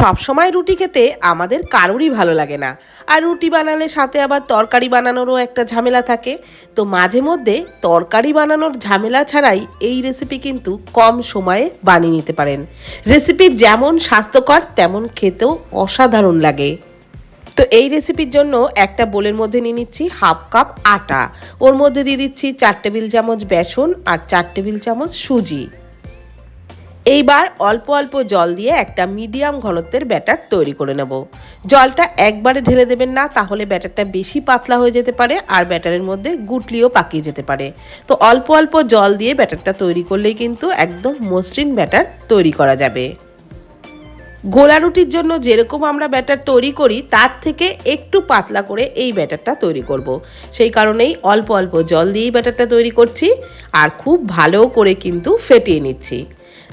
সব সময় রুটি খেতে আমাদের কারোরই ভালো লাগে না। আর রুটি বানালে সাথে আবার তরকারি বানানোরও একটা ঝামেলা থাকে। তো মাঝে মধ্যে তরকারি বানানোর ঝামেলা ছাড়াই এই রেসিপি কিন্তু কম সময়ে বানিয়ে নিতে পারেন। রেসিপি যেমন স্বাস্থ্যকর, তেমন খেতেও অসাধারণ লাগে। তো এই রেসিপির জন্য একটা বোলের মধ্যে নিয়ে নিচ্ছি হাফ কাপ আটা। ওর মধ্যে দিয়ে দিচ্ছি চার টেবিল চামচ বেসন আর চার টেবিল চামচ সুজি। এইবার অল্প অল্প জল দিয়ে একটা মিডিয়াম ঘনত্বের ব্যাটার তৈরি করে নেব। জলটা একবারে ঢেলে দেবেন না, তাহলে ব্যাটারটা বেশি পাতলা হয়ে যেতে পারে আর ব্যাটারের মধ্যে গুটলিও পাকিয়ে যেতে পারে। তো অল্প অল্প জল দিয়ে ব্যাটারটা তৈরি করলেই কিন্তু একদম মসৃণ ব্যাটার তৈরি করা যাবে। গোলা রুটির জন্য যেরকম আমরা ব্যাটার তৈরি করি, তার থেকে একটু পাতলা করে এই ব্যাটারটা তৈরি করব। সেই কারণেই অল্প অল্প জল দিয়েই ব্যাটারটা তৈরি করছি আর খুব ভালো করে কিন্তু ফেটিয়ে নিচ্ছি।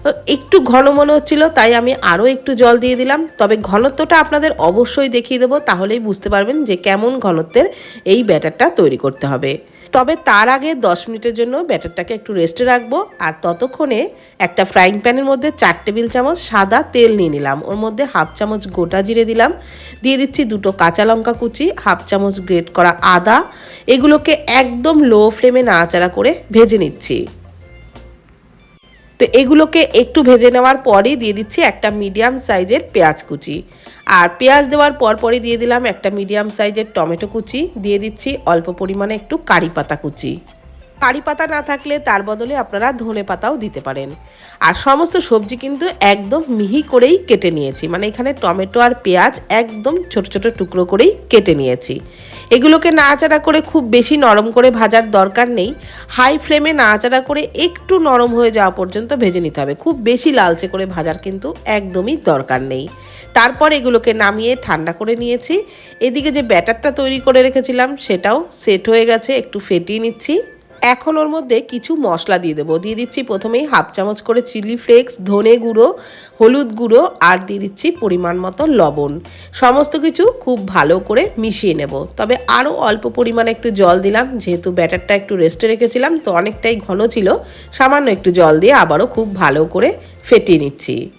তো একটু ঘন মনে হচ্ছিল, তাই আমি আরও একটু জল দিয়ে দিলাম। তবে ঘনত্বটা আপনাদের অবশ্যই দেখিয়ে দেবো, তাহলেই বুঝতে পারবেন যে কেমন ঘনত্বের এই ব্যাটারটা তৈরি করতে হবে। তবে তার আগে দশ মিনিটের জন্য ব্যাটারটাকে একটু রেস্টে রাখব, আর ততক্ষণে একটা ফ্রাইং প্যানের মধ্যে চার টেবিল চামচ সাদা তেল নিয়ে নিলাম। ওর মধ্যে হাফ চামচ গোটা জিরে দিলাম। দিয়ে দিচ্ছি দুটো কাঁচা লঙ্কা কুচি, হাফ চামচ গ্রেট করা আদা। এগুলোকে একদম লো ফ্লেমে নাড়াচাড়া করে ভেজে নিচ্ছি। তো এগুলোকে একটু ভেজে নেওয়ার পরেই দিয়ে দিচ্ছি একটা মিডিয়াম সাইজের পেঁয়াজ কুচি। আর পেঁয়াজ দেওয়ার পর পরই দিয়ে দিলাম একটা মিডিয়াম সাইজের টমেটো কুচি। দিয়ে দিচ্ছি অল্প পরিমাণে একটু কারি পাতা কুচি। কারি পাতা না থাকলে তার বদলে আপনারা ধনে পাতাও দিতে পারেন। আর সমস্ত সবজি কিন্তু একদম মিহি করেই কেটে নিয়েছি। মানে এখানে টমেটো আর পেঁয়াজ একদম ছোট ছোট টুকরো করেই কেটে নিয়েছি। এগুলোকে নাড়াচাড়া করে খুব বেশি নরম করে ভাজার দরকার নেই। হাই ফ্লেমে নাড়াচাড়া করে একটু নরম হয়ে যাওয়া পর্যন্ত ভেজে নিতে হবে। খুব বেশি লালচে করে ভাজার কিন্তু একদমই দরকার নেই। তারপর এগুলোকে নামিয়ে ঠান্ডা করে নিয়েছি। এদিকে যে ব্যাটারটা তৈরি করে রেখেছিলাম সেটাও সেট হয়ে গেছে। একটু ফেটিয়ে নিচ্ছি। এখন ওর মধ্যে কিছু মশলা দিয়ে দেবো। দিয়ে দিচ্ছি প্রথমেই হাফ চামচ করে চিলি ফ্লেক্স, ধনে গুঁড়ো, হলুদ গুঁড়ো আর দিয়ে দিচ্ছি পরিমাণ মতো লবণ। সমস্ত কিছু খুব ভালো করে মিশিয়ে নেব। তবে আরও অল্প পরিমাণে একটু জল দিলাম, যেহেতু ব্যাটারটা একটু রেস্টে রেখেছিলাম, তো অনেকটাই ঘন ছিল, সামান্য একটু জল দিয়ে আবারও খুব ভালো করে ফেটিয়ে নিচ্ছি।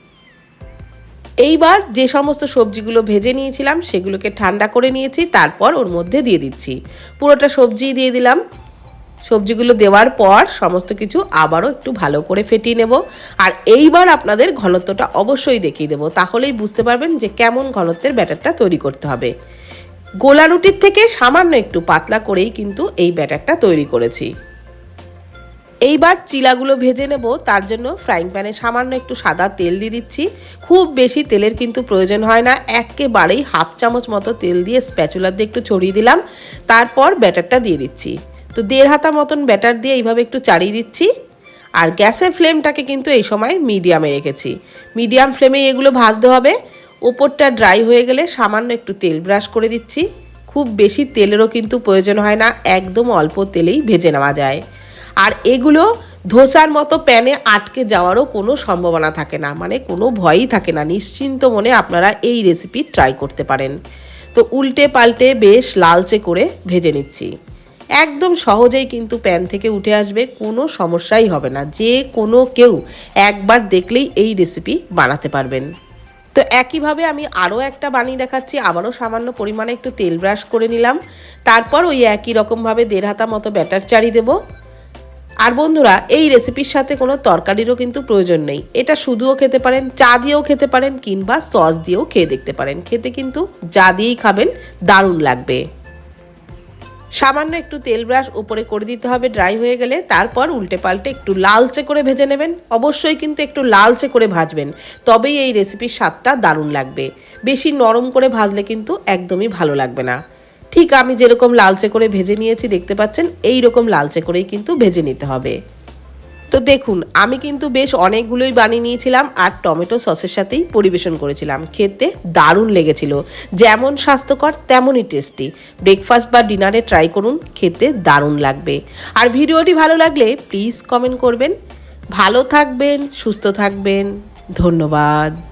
এইবার যে সমস্ত সবজিগুলো ভেজে নিয়েছিলাম, সেগুলোকে ঠান্ডা করে নিয়েছি, তারপর ওর মধ্যে দিয়ে দিচ্ছি। পুরোটা সবজি দিয়ে দিলাম। সবজিগুলো দেওয়ার পর সমস্ত কিছু আবারও একটু ভালো করে ফেটিয়ে নেব। আর এইবার আপনাদের ঘনত্বটা অবশ্যই দেখিয়ে দেবো। তাহলেই বুঝতে পারবেন যে কেমন ঘনত্বের ব্যাটারটা তৈরি করতে হবে। গোলা রুটির থেকে সামান্য একটু পাতলা করেই কিন্তু এই ব্যাটারটা তৈরি করেছি। এইবার চিলাগুলো ভেজে নেব। তার জন্য ফ্রাইং প্যানে সামান্য একটু সাদা তেল দিয়ে দিচ্ছি। খুব বেশি তেলের কিন্তু প্রয়োজন হয় না। একেবারেই হাফ চামচ মতো তেল দিয়ে স্প্যাচুলার দিয়ে একটু ছড়িয়ে দিলাম। তারপর ব্যাটারটা দিয়ে দিচ্ছি। তো দেড় হাতা মতন ব্যাটার দিয়ে এইভাবে একটু চাড়িয়ে দিচ্ছি। আর গ্যাসের ফ্লেমটাকে কিন্তু এই সময় মিডিয়ামে রেখেছি। মিডিয়াম ফ্লেমে এগুলো ভাজতে হবে। ওপরটা ড্রাই হয়ে গেলে সামান্য একটু তেল ব্রাশ করে দিচ্ছি। খুব বেশি তেলেরও কিন্তু প্রয়োজন হয় না, একদম অল্প তেলেই ভেজে নেওয়া যায়। আর এগুলো ধোসার মতো প্যানে আটকে যাওয়ারও কোনো সম্ভাবনা থাকে না মানে কোনো ভয়ই থাকে না। নিশ্চিন্ত মনে আপনারা এই রেসিপি ট্রাই করতে পারেন। তো উল্টে পাল্টে বেশ লালচে করে ভেজে নিচ্ছি। একদম সহজেই কিন্তু প্যান থেকে উঠে আসবে, কোনো সমস্যাই হবে না। যে কোনো কেউ একবার দেখলেই এই রেসিপি বানাতে পারবেন। তো একইভাবে আমি আরও একটা বানিয়ে দেখাচ্ছি, আবারও সামান্য পরিমাণে একটু তেল ব্রাশ করে নিলাম। তারপর ওই একই রকমভাবে দেড় হাতা মতো ব্যাটার চারি দেবো। আর বন্ধুরা, এই রেসিপির সাথে কোনো তরকারিরও কিন্তু প্রয়োজন নেই। এটা শুধুও খেতে পারেন, চা দিয়েও খেতে পারেন, কিংবা সস দিয়েও খেয়ে দেখতে পারেন। খেতে কিন্তু যা দিয়েই খাবেন, দারুণ লাগবে। সামান্য একটু তেল ব্রাশ উপরে করে দিতে হবে ড্রাই হয়ে গেলে তারপর উল্টে পাল্টে একটু লালচে করে ভেজে নেবেন। অবশ্যই কিন্তু একটু লালচে করে ভাজবেন, তবেই এই রেসিপির স্বাদটা দারুণ লাগবে। বেশি নরম করে ভাজলে কিন্তু একদমই ভালো লাগবে না। ঠিক আমি যেরকম লালচে করে ভেজে নিয়েছি, দেখতে পাচ্ছেন এই রকম লালচে করেই কিন্তু ভেজে নিতে হবে। তো দেখুন, আমি কিন্তু বেশ অনেকগুলোই বানিয়ে নিয়েছিলাম আর টমেটো সসের সাথেই পরিবেশন করেছিলাম। খেতে দারুণ লেগেছিল। যেমন স্বাস্থ্যকর, তেমনই টেস্টি। ব্রেকফাস্ট বা ডিনারে ট্রাই করুন, খেতে দারুণ লাগবে। আর ভিডিওটি ভালো লাগলে প্লিজ কমেন্ট করবেন। ভালো থাকবেন, সুস্থ থাকবেন। ধন্যবাদ।